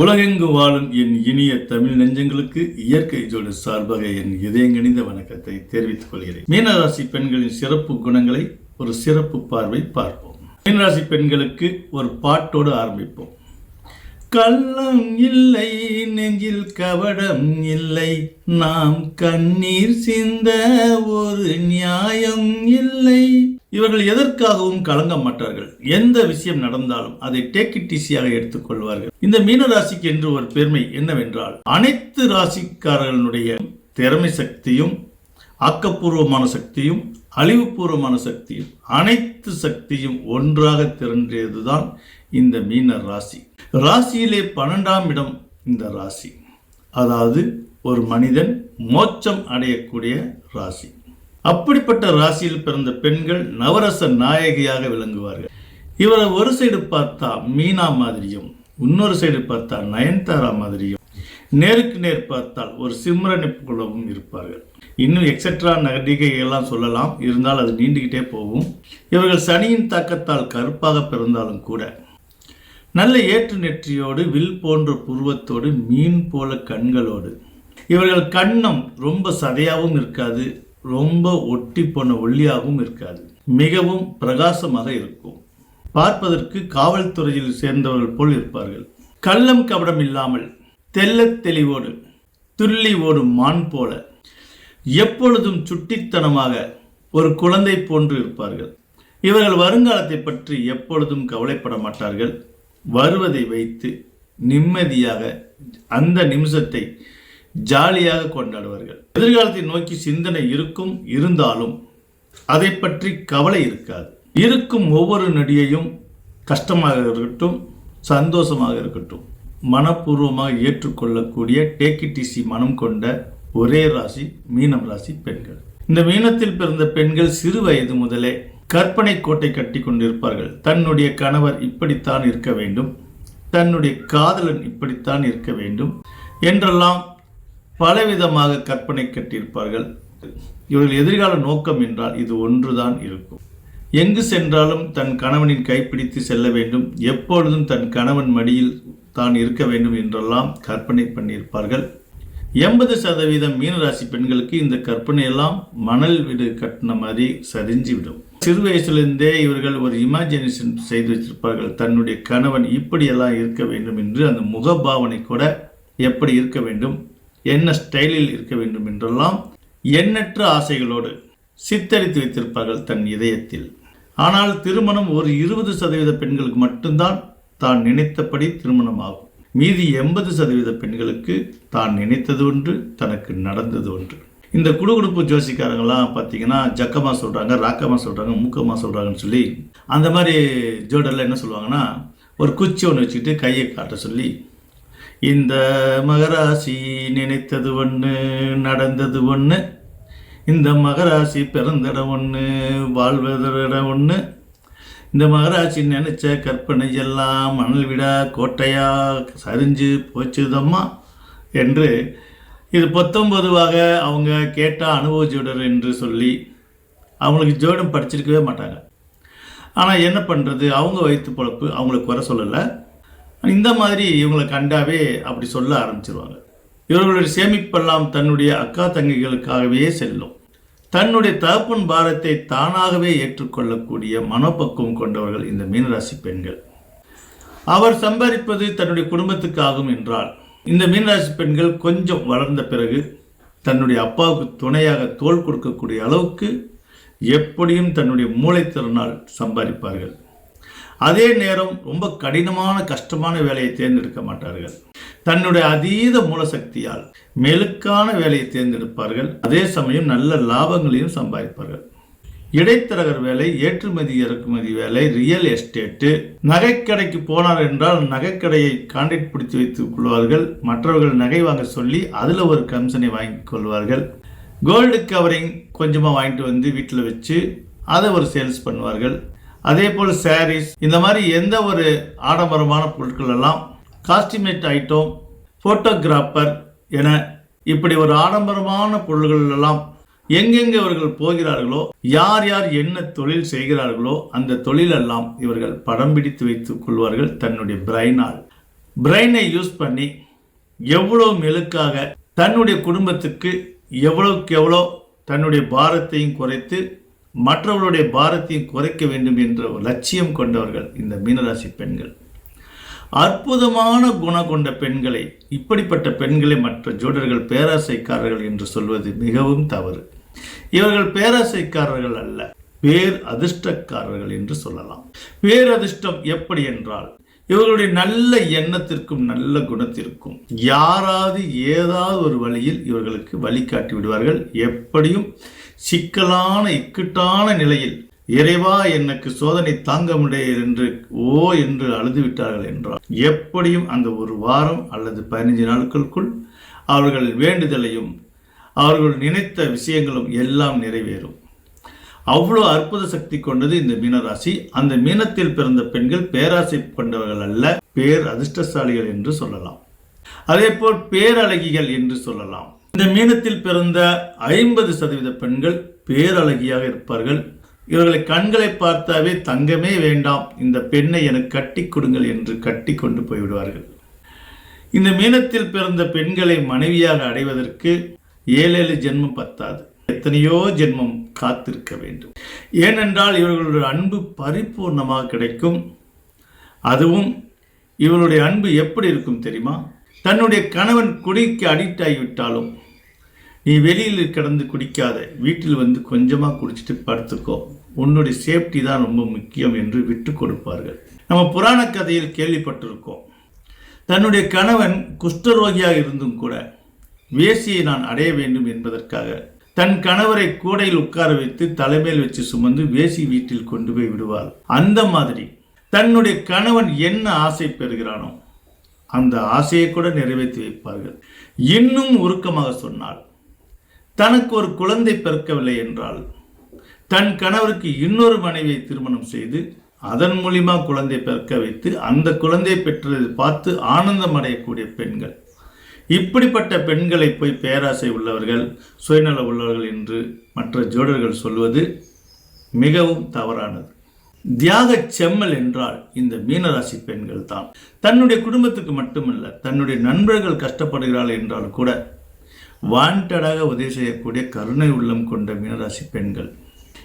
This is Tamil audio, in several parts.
உலகெங்கு வாழும் என் இனிய தமிழ் நெஞ்சங்களுக்கு இயற்கை ஜோடு சார்பாக என் இதயங்கணிந்த வணக்கத்தை தெரிவித்துக் கொள்கிறேன். மீனராசி பெண்களின் சிறப்பு குணங்களை ஒரு சிறப்பு பார்வை பார்ப்போம். மீனராசி பெண்களுக்கு ஒரு பாட்டோடு ஆரம்பிப்போம். கள்ளம் இல்லை நெஞ்சில் கவடம் இல்லை. நாம் கண்ணீர் சிந்த ஒரு நியாயம் இல்லை. இவர்கள் எதற்காகவும் கலங்க மாட்டார்கள் எந்த விஷயம் நடந்தாலும் அதை டேக் இட் ஈஸியாக எடுத்துக்கொள்வார்கள் இந்த மீன ராசிக்கு என்று ஒரு பெருமை என்னவென்றால் அனைத்து ராசிக்காரர்களுடைய திறமை சக்தியும் ஆக்கப்பூர்வமான சக்தியும் அழிவுபூர்வமான சக்தியும் அனைத்து சக்தியும் ஒன்றாக திரண்டியதுதான் இந்த மீன ராசி. ராசியிலே பன்னெண்டாம் இடம் இந்த ராசி. அதாவது ஒரு மனிதன் மோட்சம் அடையக்கூடிய ராசி. அப்படிப்பட்ட ராசியில் பிறந்த பெண்கள் நவரச நாயகியாக விளங்குவார்கள். இவரை ஒரு சைடு பார்த்தா மீனா மாதிரியும் இன்னொரு சைடு பார்த்தா நயன்தாரா மாதிரியும். நேருக்கு நேர் பார்த்தால் ஒரு சிம்ரனை இருப்பார்கள். இன்னும் எக்ஸெட்ரா நடிகைகள்லாம் சொல்லலாம். இருந்தால் அது நீண்டுகிட்டே போகும். இவர்கள் சனியின் தாக்கத்தால் கருப்பாக பிறந்தாலும் கூட நல்ல ஏற்று நெற்றியோடு வில் போன்ற புருவத்தோடு மீன் போல கண்களோடு. இவர்கள் கண்ணம் ரொம்ப சதையாகவும் இருக்காது. ரொம்ப ஒட்டி போன ஒல்லியாகவும் இருக்காது. மிகவும் பிரகாசமாக இருக்கும். பார்ப்பதற்கு காவல்துறையில் சேர்ந்தவர்கள் போல் இருப்பார்கள். கள்ளம் கபடம் இல்லாமல் தெள்ளத் தெளிவோடு துள்ளி ஓடும் மான் போல எப்பொழுதும் சுட்டித்தனமாக ஒரு குழந்தை போன்று இருப்பார்கள். இவர்கள் வருங்காலத்தை பற்றி எப்பொழுதும் கவலைப்பட மாட்டார்கள். வருவதை வைத்து நிம்மதியாக அந்த நிமிஷத்தை ஜாலியாக கொண்டாடுவார்கள். எதிர்காலத்தை நோக்கி சிந்தனை இருக்கும் இருந்தாலும் அதை பற்றி கவலை இருக்காது. இருக்கும் ஒவ்வொரு நொடியையும் கஷ்டமாக இருக்கட்டும் சந்தோஷமாக இருக்கட்டும். மனப்பூர்வமாக ஏற்றுக்கொள்ளக்கூடிய டேக்கிடிசி மனம் கொண்ட ஒரே ராசி மீனம் ராசி பெண்கள். இந்த மீனத்தில் பிறந்த பெண்கள் சிறு வயது முதலே கற்பனை கோட்டை கட்டி கொண்டிருப்பார்கள். தன்னுடைய கணவர் இப்படித்தான் இருக்க வேண்டும். தன்னுடைய காதலன் இப்படித்தான் இருக்க வேண்டும் என்றெல்லாம் பலவிதமாக கற்பனை கட்டியிருப்பார்கள். இவர்கள் எதிர்கால நோக்கம் என்றால் இது ஒன்றுதான் இருக்கும். எங்கு சென்றாலும் தன் கணவனின் கைப்பிடித்து செல்ல வேண்டும். எப்பொழுதும் தன் கணவன் மடியில் தான் இருக்க வேண்டும் என்றெல்லாம் கற்பனை பண்ணியிருப்பார்கள். எண்பது சதவீதம் மீனராசி பெண்களுக்கு இந்த கற்பனை எல்லாம் மணல் வீடு கட்டின மாதிரி சரிஞ்சு விடும் சிறு வயசுலேருந்தே இவர்கள் ஒரு இமேஜினேஷன் செய்து வச்சிருப்பார்கள். தன்னுடைய கணவன் இப்படியெல்லாம் இருக்க வேண்டும் என்று அந்த முகபாவனை கூட எப்படி இருக்க வேண்டும் என்ன ஸ்டைலில் இருக்க வேண்டும் என்றெல்லாம் எண்ணற்ற ஆசைகளோடு சித்தரித்து வைத்திருப்பார்கள் தன் இதயத்தில். ஆனால் திருமணம் ஒரு இருபது சதவீத பெண்களுக்கு மட்டும்தான் தான் நினைத்தபடி திருமணமாகும். மீதி எண்பது சதவீத பெண்களுக்கு தான் நினைத்தது ஒன்று தனக்கு நடந்தது ஒன்று. இந்த குடுகுடுப்பு ஜோசிக்காரங்களாம் பார்த்தீங்கன்னா ஜக்கமாக சொல்கிறாங்க ராக்கமாக சொல்கிறாங்க மூக்கமாக சொல்கிறாங்கன்னு சொல்லி அந்த மாதிரி ஜோடரில் என்ன சொல்லுவாங்கன்னா ஒரு குச்சி ஒன்று வச்சுக்கிட்டு கையை காட்ட சொல்லி இந்த மகராசி நினைத்தது ஒன்று நடந்தது ஒன்று இந்த மகராசி பிறந்திடம் ஒன்று வாழ்வதிடம் ஒன்று இந்த மகராசி நினைச்ச கற்பனை எல்லாம் மணல் விடா கோட்டையா சரிஞ்சு போச்சுதம்மா என்று இது பத்தொன்பதுவாக அவங்க கேட்டால் அனுபவ ஜோடர் என்று சொல்லி அவங்களுக்கு ஜோடம் படிச்சிருக்கவே மாட்டாங்க. ஆனால் என்ன பண்ணுறது அவங்க வயிற்று பொழப்பு அவங்களுக்கு குறை சொல்லலை. இந்த மாதிரி இவங்களை கண்டாவே அப்படி சொல்ல ஆரம்பிச்சிருவாங்க. இவர்களுடைய சேமிப்பெல்லாம் தன்னுடைய அக்கா தங்கைகளுக்காகவே செல்லும். தன்னுடைய தகப்பன் பாரத்தை தானாகவே ஏற்றுக்கொள்ளக்கூடிய மனப்பக்குவம் கொண்டவர்கள் இந்த மீனராசி பெண்கள். அவர் சம்பாதிப்பது தன்னுடைய குடும்பத்துக்காகும் என்றால் இந்த மீனராசி பெண்கள் கொஞ்சம் வளர்ந்த பிறகு தன்னுடைய அப்பாவுக்கு துணையாக தோல் கொடுக்கக்கூடிய அளவுக்கு எப்படியும் தன்னுடைய மூளைத்திறனால் சம்பாதிப்பார்கள். அதே நேரம் ரொம்ப கடினமான கஷ்டமான வேலையை தேர்ந்தெடுக்க மாட்டார்கள். தன்னுடைய அதீத மூலசக்தியால் மெழுக்கான வேலையை தேர்ந்தெடுப்பார்கள். அதே சமயம் நல்ல லாபங்களையும் சம்பாதிப்பார்கள். இடைத்தரகர் வேலை ஏற்றுமதி இறக்குமதி வேலை ரியல் எஸ்டேட்டு நகைக்கடைக்கு போனார் என்றால் நகைக்கடையை கான்டாக்ட் பிடித்து வைத்துக் கொள்வார்கள். மற்றவர்கள் நகை வாங்க சொல்லி அதில் ஒரு கமிஷனை வாங்கி கொள்வார்கள். கோல்டு கவரிங் கொஞ்சமாக வாங்கிட்டு வந்து வீட்டில் வச்சு அதை ஒரு சேல்ஸ் பண்ணுவார்கள். அதே போல் சாரீஸ் இந்த மாதிரி எந்த ஒரு ஆடம்பரமான பொருட்கள் எல்லாம் காஸ்டிமேட் ஐட்டம் ஃபோட்டோகிராஃபர் என இப்படி ஒரு ஆடம்பரமான பொருள்கள் எல்லாம் எங்கெங்கே இவர்கள் போகிறார்களோ யார் யார் என்ன தொழில் செய்கிறார்களோ அந்த தொழிலெல்லாம் இவர்கள் படம் பிடித்து வைத்துக் கொள்வார்கள் தன்னுடைய பிரைனால் பிரெயினை யூஸ் பண்ணி எவ்வளோ மெழுக்காக தன்னுடைய குடும்பத்துக்கு எவ்வளோக்கு எவ்வளோ தன்னுடைய பாரத்தையும் குறைத்து மற்றவர்களுடைய பாரத்தையும் குறைக்க வேண்டும் என்ற ஒரு லட்சியம் கொண்டவர்கள் இந்த மீனராசி பெண்கள். அற்புதமான குணம் கொண்ட பெண்களை இப்படிப்பட்ட பெண்களை மற்ற ஜோடர்கள் பேராசைக்காரர்கள் என்று சொல்வது மிகவும் தவறு. இவர்கள் பேராசைக்காரர்கள் அல்ல பேர் அதிர்ஷ்டக்காரர்கள் என்று சொல்லலாம். பேரதிர்ஷ்டம் எப்படி என்றால் இவர்களுடைய நல்ல எண்ணத்திற்கும் நல்ல குணத்திற்கும் யாராவது ஏதாவது ஒரு வழியில் இவர்களுக்கு வழிகாட்டி விடுவார்கள். எப்படியும் சிக்கலான இக்கட்டான நிலையில் இறைவா எனக்கு சோதனை தாங்க முடியாது என்று ஓ என்று அழுது விட்டார்கள் என்றால் எப்படியும் அந்த ஒரு வாரம் அல்லது பதினைஞ்சு நாட்களுக்குள் அவர்கள் வேண்டுதலையும் அவர்கள் நினைத்த விஷயங்களும் எல்லாம் நிறைவேறும். அவ்வளோ அற்புத சக்தி கொண்டது இந்த மீனராசி. அந்த மீனத்தில் பிறந்த பெண்கள் பேராசை கொண்டவர்கள் அல்ல பேர் அதிர்ஷ்டசாலிகள் என்று சொல்லலாம். அதே போல் பேரழகிகள் என்று சொல்லலாம். இந்த மீனத்தில் பிறந்த ஐம்பது சதவீத பெண்கள் பேரழகியாக இருப்பார்கள். இவர்களை கண்களை பார்த்தாவே தங்கமே வேண்டாம் இந்த பெண்ணை எனக்கு கட்டி கொடுங்கள் என்று கட்டி கொண்டு போய்விடுவார்கள். இந்த மீனத்தில் பிறந்த பெண்களை மனைவியாக அடைவதற்கு ஏழேழு ஜென்மம் பத்தாது. எத்தனையோ ஜென்மம் காத்திருக்க வேண்டும். ஏனென்றால் இவர்களுடைய அன்பு பரிபூர்ணமாக கிடைக்கும். அதுவும் இவருடைய அன்பு எப்படி இருக்கும் தெரியுமா? தன்னுடைய கணவன் குடிக்கு அடிக்ட் ஆகிவிட்டாலும் நீ வெளியில் கிடந்து குடிக்காத வீட்டில் வந்து கொஞ்சமாக குடிச்சிட்டு படுத்துக்கோ. உன்னுடைய சேஃப்டி தான் ரொம்ப முக்கியம் என்று விட்டு கொடுப்பார்கள். நம்ம புராண கதையில் கேள்விப்பட்டிருக்கோம். தன்னுடைய கணவன் குஷ்டரோகியாக இருந்தும் கூட வேசியை நான் அடைய வேண்டும் என்பதற்காக தன் கணவரை கூடையில் உட்கார வைத்து தலைமையில் வச்சு சுமந்து வேசி வீட்டில் கொண்டு போய் விடுவார் அந்த மாதிரி தன்னுடைய கணவன் என்ன ஆசை பெறுகிறானோ அந்த ஆசையை கூட நிறைவேற்றி வைப்பார்கள். இன்னும் உருக்கமாக சொன்னால் தனக்கு ஒரு குழந்தை பிறக்கவில்லை என்றால் தன் கணவருக்கு இன்னொரு மனைவியை திருமணம் செய்து அதன் மூலிமா குழந்தை பிறக்க வைத்து அந்த குழந்தை பெற்றதை பார்த்து ஆனந்தம் அடையக்கூடிய பெண்கள். இப்படிப்பட்ட பெண்களை போய் பேராசை உள்ளவர்கள் சுயநல உள்ளவர்கள் என்று மற்ற ஜோடர்கள் சொல்வது மிகவும் தவறானது. தியாக செம்மல் என்றால் இந்த மீனராசி பெண்கள் தான் தன்னுடைய குடும்பத்துக்கு மட்டுமல்ல தன்னுடைய நண்பர்கள் கஷ்டப்படுகிறார்கள் என்றால் கூட வாண்டடாக உதவி செய்யக்கூடிய கருணை உள்ளம் கொண்ட மீனராசி பெண்கள்.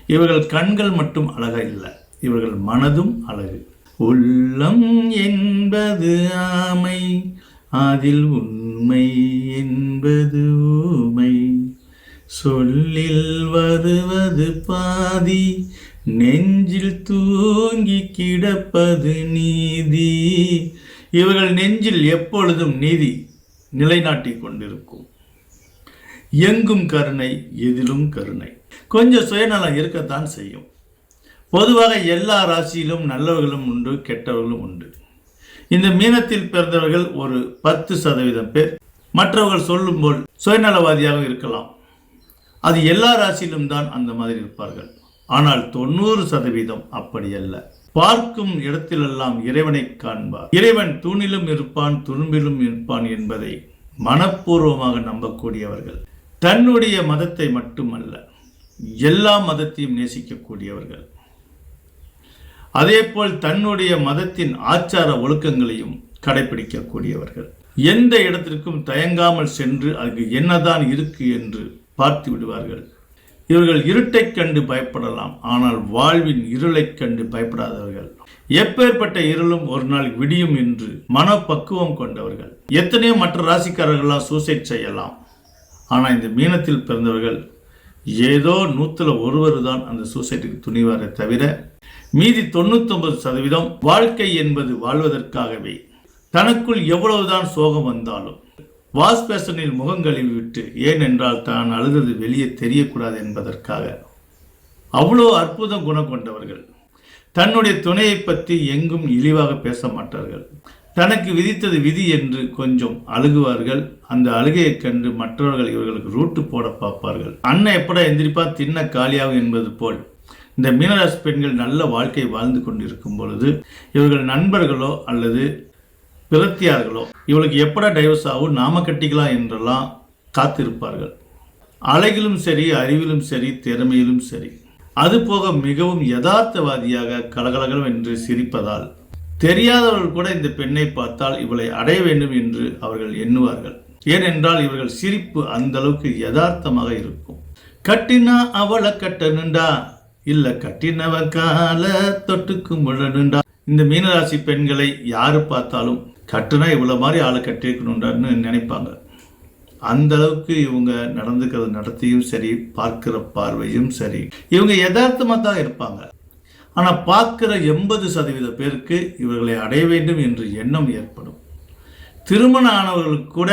இவர்கள் கண்கள் மட்டும் அழகா இல்லை. இவர்கள் மனதும் அழகு. உள்ளம் என்பது ஆமை அதில் உண்மை என்பது ஊமை. சொல்லில் வருவது பாதி நெஞ்சில் தூங்கி கிடப்பது நீதி. இவர்கள் நெஞ்சில் எப்பொழுதும் நீதி நிலைநாட்டிக் கொண்டிருக்கும். எங்கும் கருணை எதிலும் கருணை. கொஞ்சம் சுயநலம் இருக்கத்தான் செய்யும். பொதுவாக எல்லா ராசியிலும் நல்லவர்களும் உண்டு கெட்டவர்களும் உண்டு. இந்த மீனத்தில் பிறந்தவர்கள் ஒரு பத்து சதவீதம் பேர். மற்றவர்கள் சொல்லும்போல் சுயநலவாதியாக இருக்கலாம். அது எல்லா ராசியிலும் தான் அந்த மாதிரி இருப்பார்கள். ஆனால் தொண்ணூறு சதவீதம் அப்படி அல்ல. பார்க்கும் இடத்திலெல்லாம் இறைவனை காண்பார். இறைவன் தூணிலும் இருப்பான் துரும்பிலும் இருப்பான் என்பதை மனப்பூர்வமாக நம்பக்கூடியவர்கள். தன்னுடைய மதத்தை மட்டுமல்ல எல்லா மதத்தையும் நேசிக்கக்கூடியவர்கள். அதேபோல் தன்னுடைய மதத்தின் ஆச்சார ஒழுக்கங்களையும் கடைபிடிக்கக்கூடியவர்கள் எந்த இடத்திற்கும் தயங்காமல் சென்று அங்கு என்னதான் இருக்கு என்று பார்த்து விடுவார்கள். இவர்கள் இருட்டைக் கண்டு பயப்படலாம் ஆனால் வாழ்வின் இருளைக் கண்டு பயப்படாதவர்கள். எப்பேற்பட்ட இருளும் ஒரு நாள் விடியும் என்று மனப்பக்குவம் கொண்டவர்கள். எத்தனையோ மற்ற ராசிக்காரர்கள்லாம் சூசைட் செய்யலாம். ஆனால் இந்த மீனத்தில் பிறந்தவர்கள் ஏதோ நூற்றில் ஒருவர் தான் அந்த சூசைட்டுக்கு துணிவாரே தவிர மீதி தொண்ணூத்தொன்பது சதவீதம் வாழ்க்கை என்பது வாழ்வதற்காகவே. தனக்குள் எவ்வளவுதான் சோகம் வந்தாலும் வாஷ் பேஷனில் முகம் கழுவி விட்டு ஏனென்றால் தான் அழுதது வெளியே தெரியக்கூடாது என்பதற்காக. அவ்வளோ அற்புத குணம் கொண்டவர்கள். தன்னுடைய துணையை பற்றி எங்கும் இழிவாக பேச மாட்டார்கள். தனக்கு விதித்தது விதி என்று கொஞ்சம் அழுகுவார்கள். அந்த அழுகையைக் கண்டு மற்றவர்கள் இவர்களுக்கு ரூட்டு போட பார்ப்பார்கள். அண்ணன் எப்படா எந்திரிப்பா? தின்ன காலியாகும் என்பது போல். இந்த மீனராசி பெண்கள் நல்ல வாழ்க்கை வாழ்ந்து கொண்டிருக்கும் பொழுது இவர்கள் நண்பர்களோ அல்லது பிரத்தியார்களோ இவளுக்கு எப்படா டைவர்ஸ் ஆகும்? நாம கட்டிக்கலாம் என்றெல்லாம் காத்திருப்பார்கள். அழகிலும் சரி அறிவிலும் சரி திறமையிலும் சரி. அதுபோக மிகவும் யதார்த்தவாதியாக கலகலகலம் என்று சிரிப்பதால் தெரியாதவர்கள் கூட இந்த பெண்ணை பார்த்தால் இவளை அடைய வேண்டும் என்று அவர்கள் எண்ணுவார்கள். ஏனென்றால் இவர்கள் சிரிப்பு அந்த அளவுக்கு யதார்த்தமாக இருக்கும். கட்டினா அவளை கட்டணுண்டா? இல்ல கட்டினவன் கால தொட்டுக்கு முழணுண்டா இந்த மீனராசி பெண்களை யாரு பார்த்தாலும் கட்டுனா இவ்வளவு மாதிரி ஆளை கட்டிருக்கணுண்டான்னு நினைப்பாங்க. அந்த அளவுக்கு இவங்க நடந்துக்கிறது நடத்தியும் சரி பார்க்கிற பார்வையும் சரி இவங்க யதார்த்தமாக தான் இருப்பாங்க. ஆனால் பார்க்கிற எண்பது சதவீத பேருக்கு இவர்களை அடைய வேண்டும் என்று எண்ணம் ஏற்படும். திருமணம் ஆனவர்களுக்கு கூட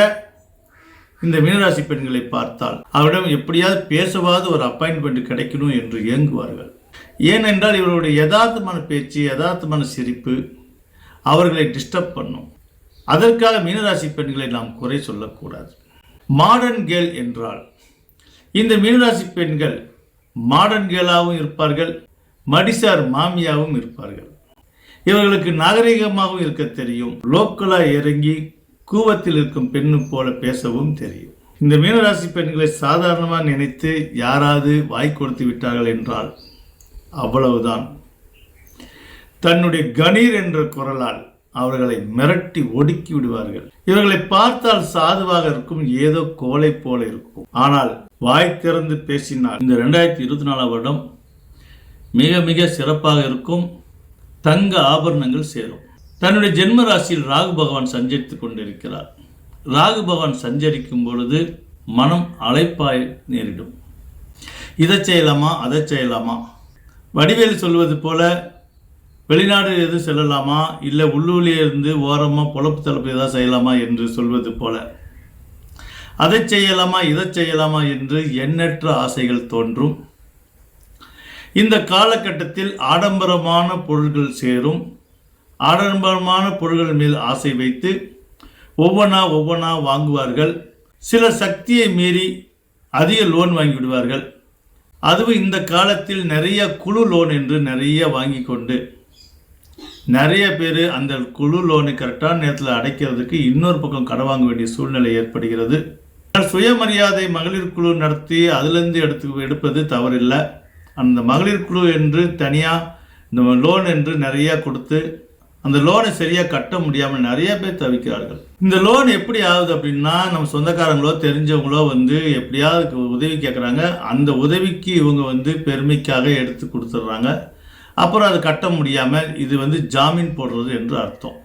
இந்த மீனராசி பெண்களை பார்த்தால் அவரிடம் எப்படியாவது பேசவாது ஒரு அப்பாயின்மெண்ட் கிடைக்கணும் என்று இயங்குவார்கள் ஏனென்றால் இவருடைய யதார்த்தமான பேச்சு யதார்த்தமான சிரிப்பு அவர்களை டிஸ்டர்ப் பண்ணும். அதற்காக மீனராசி பெண்களை நாம் குறை சொல்லக்கூடாது. மாடர்ன் கேர்ள் என்றால் இந்த மீனராசி பெண்கள் மாடர்ன் கேர்ளாகவும் இருப்பார்கள் மடிசார் மாமியாவும் இருப்பார்கள். இவர்களுக்கு நாகரிகமாகவும் இருக்க தெரியும். லோக்கலா இறங்கி கூவத்தில் இருக்கும் பெண்ணு போல பேசவும் தெரியும். இந்த மீனராசி பெண்களை சாதாரணமாக நினைத்து யாராவது வாய் கொடுத்து விட்டார்கள் என்றால் அவ்வளவுதான். தன்னுடைய கணீர் என்ற குரலால் அவர்களை மிரட்டி ஒடுக்கி விடுவார்கள். இவர்களை பார்த்தால் சாதுவாக இருக்கும் ஏதோ கோலை போல இருக்கும். ஆனால் வாய் திறந்து பேசினால் இந்த ரெண்டாயிரத்தி இருபத்தி நாலாம் வருடம் மிக மிக சிறப்பாக இருக்கும் தங்க ஆபரணங்கள் சேரும். தன்னுடைய ஜென்ம ராசியில் ராகு பகவான் சஞ்சரித்துக் கொண்டிருக்கிறார். ராகு பகவான் சஞ்சரிக்கும் பொழுது மனம் அழைப்பாய் நேரிடும். இதை செய்யலாமா அதை செய்யலாமா? வடிவேல் சொல்வது போல வெளிநாடு எதுவும் செல்லலாமா இல்லை உள்ளூர்லேயே இருந்து ஓரமாக பொழப்பு தளப்பு எதாவது செய்யலாமா என்று சொல்வது போல. அதை செய்யலாமா இதை செய்யலாமா என்று எண்ணற்ற ஆசைகள் தோன்றும். இந்த காலகட்டத்தில் ஆடம்பரமான பொருள்கள் சேரும். ஆடம்பரமான பொருள்கள் மேல் ஆசை வைத்து ஒவ்வொன்றா ஒவ்வொன்றா வாங்குவார்கள். சில சக்தியை மீறி அதிக லோன் வாங்கி விடுவார்கள் அதுவும் இந்த காலத்தில் நிறைய குழு லோன் என்று நிறைய வாங்கி கொண்டு நிறைய பேர் அந்த குழு லோனை கரெக்டான நேரத்தில் அடைக்கிறதுக்கு இன்னொரு பக்கம் கடன் வாங்க வேண்டிய சூழ்நிலை ஏற்படுகிறது. சுயமரியாதை மகளிர் குழு நடத்தி அதுலேருந்து எடுத்து எடுப்பது தவறில்லை. அந்த மகளிர் குழு என்று தனியாக இந்த லோன் என்று நிறையா கொடுத்து அந்த லோனை சரியாக கட்ட முடியாமல் நிறைய பேர் தவிக்கிறார்கள். இந்த லோன் எப்படி ஆகுது அப்படின்னா நம்ம சொந்தக்காரங்களோ தெரிஞ்சவங்களோ வந்து எப்படியாவது உதவி கேட்குறாங்க அந்த உதவிக்கு இவங்க வந்து பெருமைக்காக எடுத்து கொடுத்துட்றாங்க அப்புறம் அது கட்ட முடியாமல் இது வந்து ஜாமீன் போடுறது என்று அர்த்தம்.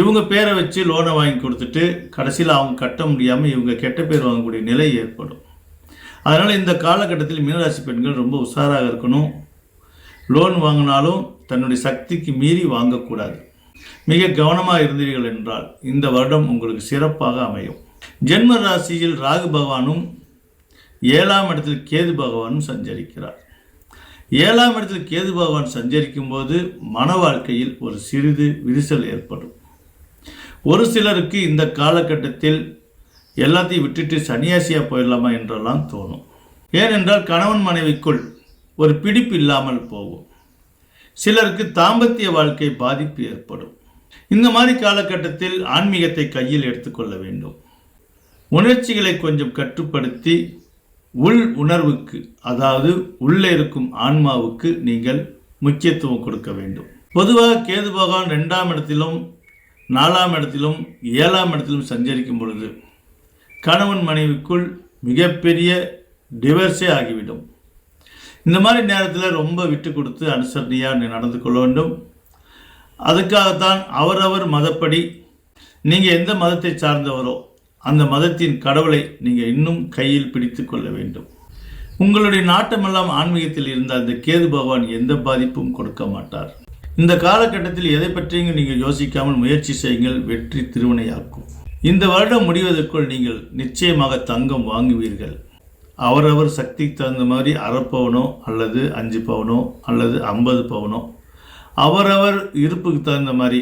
இவங்க பேரை வச்சு லோனை வாங்கி கொடுத்துட்டு கடைசியில் அவங்க கட்ட முடியாமல் இவங்க கெட்ட பேர் வாங்கக்கூடிய நிலை ஏற்படும். அதனால் இந்த காலகட்டத்தில் மீனராசி பெண்கள் ரொம்ப உஷாராக இருக்கணும். லோன் வாங்கினாலும் தன்னுடைய சக்திக்கு மீறி வாங்கக்கூடாது. மிக கவனமாக இருந்தீர்கள் என்றால் இந்த வருடம் உங்களுக்கு சிறப்பாக அமையும். ஜென்ம ராசியில் ராகு பகவானும் ஏழாம் இடத்தில் கேது பகவானும் சஞ்சரிக்கிறார். ஏழாம் இடத்தில் கேது பகவான் சஞ்சரிக்கும் போது மன வாழ்க்கையில் ஒரு சிறிது விரிசல் ஏற்படும். ஒரு சிலருக்கு இந்த காலகட்டத்தில் எல்லாத்தையும் விட்டுட்டு சன்னியாசியாக போயிடலாமா என்றெல்லாம் தோணும். ஏனென்றால் கணவன் மனைவிக்குள் ஒரு பிடிப்பு இல்லாமல் போகும். சிலருக்கு தாம்பத்திய வாழ்க்கை பாதிப்பு ஏற்படும். இந்த மாதிரி காலகட்டத்தில் ஆன்மீகத்தை கையில் எடுத்துக்கொள்ள வேண்டும். உணர்ச்சிகளை கொஞ்சம் கட்டுப்படுத்தி உள் உணர்வுக்கு அதாவது உள்ளே இருக்கும் ஆன்மாவுக்கு நீங்கள் முக்கியத்துவம் கொடுக்க வேண்டும். பொதுவாக கேது பகவான் ரெண்டாம் இடத்திலும் நாலாம் இடத்திலும் ஏழாம் இடத்திலும் சஞ்சரிக்கும் பொழுது கணவன் மனைவிக்குள் மிகப்பெரிய டிவர்ஸே ஆகிவிடும். இந்த மாதிரி நேரத்தில் ரொம்ப விட்டு கொடுத்து அனுசரணையாக நடந்து கொள்ள வேண்டும். அதுக்காகத்தான் அவரவர் மதப்படி நீங்கள் எந்த மதத்தை சார்ந்தவரோ அந்த மதத்தின் கடவுளை நீங்கள் இன்னும் கையில் பிடித்து கொள்ள வேண்டும். உங்களுடைய நாட்டமெல்லாம் ஆன்மீகத்தில் இருந்தால் அந்த கேது பகவான் எந்த பாதிப்பும் கொடுக்க மாட்டார். இந்த காலகட்டத்தில் எதை பற்றியும் நீங்கள் யோசிக்காமல் முயற்சி செய்யுங்கள். வெற்றி திருவினையாக்கும். இந்த வருடம் முடிவதற்குள் நீங்கள் நிச்சயமாக தங்கம் வாங்குவீர்கள். அவரவர் சக்திக்கு தகுந்த மாதிரி அரை பவுனோ அல்லது அஞ்சு பவனோ அல்லது ஐம்பது பவனோ. அவரவர் இருப்புக்கு தகுந்த மாதிரி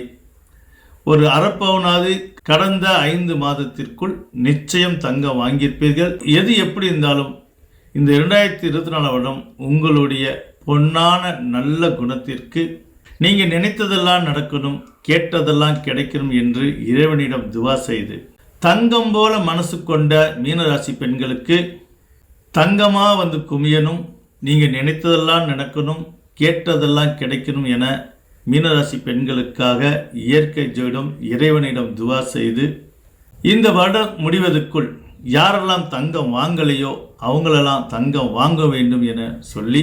ஒரு அரைப்பவனாவது கடந்த ஐந்து மாதத்திற்குள் நிச்சயம் தங்கம் வாங்கியிருப்பீர்கள். எது எப்படி இருந்தாலும் இந்த இரண்டாயிரத்தி இருபத்தி நாலு வருடம் உங்களுடைய பொன்னான நல்ல குணத்திற்கு நீங்கள் நினைத்ததெல்லாம் நடக்கணும் கேட்டதெல்லாம் கிடைக்கணும் என்று இறைவனிடம் துவா செய்து தங்கம் போல மனசு கொண்ட மீனராசி பெண்களுக்கு தங்கமாக வந்து குமியணும் நீங்கள் நினைத்ததெல்லாம் நடக்கணும் கேட்டதெல்லாம் கிடைக்கணும் என மீனராசி பெண்களுக்காக இயற்கை ஜோயிடம் இறைவனிடம் துவா செய்து இந்த வருடம் முடிவதற்குள் யாரெல்லாம் தங்கம் வாங்கலையோ அவங்களெல்லாம் தங்கம் வாங்க வேண்டும் என சொல்லி